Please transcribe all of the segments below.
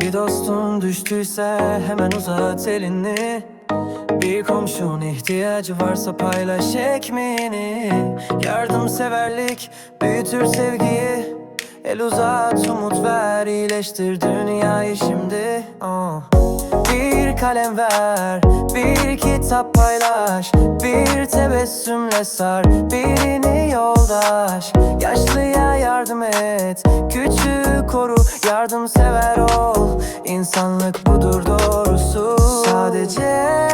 Bir dostun düştüyse hemen uzat elini. Bir komşun ihtiyacı varsa paylaş ekmeğini. Yardımseverlik büyütür sevgiyi. El uzat umut ver iyileştir dünyayı şimdi. Oh. Bir kalem ver, bir kitap paylaş. Bir tebessümle sar, birini yoldaş. Yaşlıya yardım et, koru Yardımsever ol, insanlık budur doğrusu. Sadece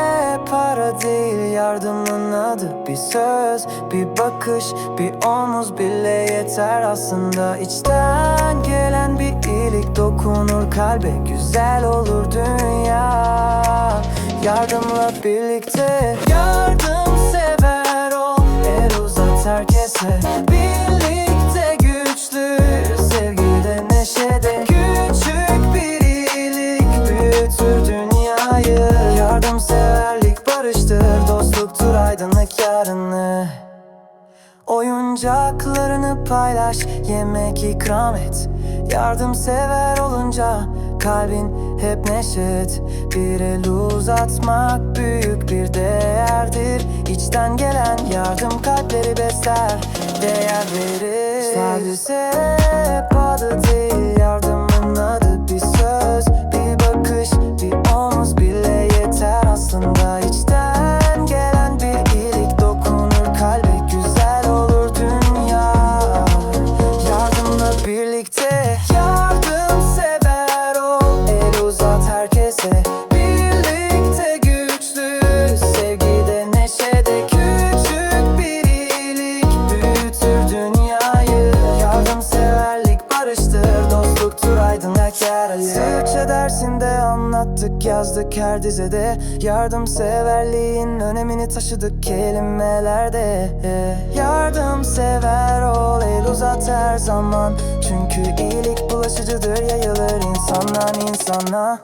para değil yardımın adı Bir söz, bir bakış, bir omuz bile yeter. Aslında içten gelen bir iyilik dokunur kalbe Güzel olur dünya. Yardımla birlikte Yardımsever ol. El uzat herkese Birlikte Barıştır Dostluktur aydınlık yarını. Oyuncaklarını paylaş, yemek ikram et. Yardımsever olunca kalbin hep neşet. Bir el uzatmak büyük bir değerdir. İçten gelen yardım kalpleri besler, değer verir Sadece hep adı değil yardımın Türkçe dersinde anlattık yazdık her dizede. Yardımseverliğin önemini taşıdık kelimelerde. Yardımsever ol el uzat her zaman. Çünkü iyilik bulaşıcıdır yayılır insandan insana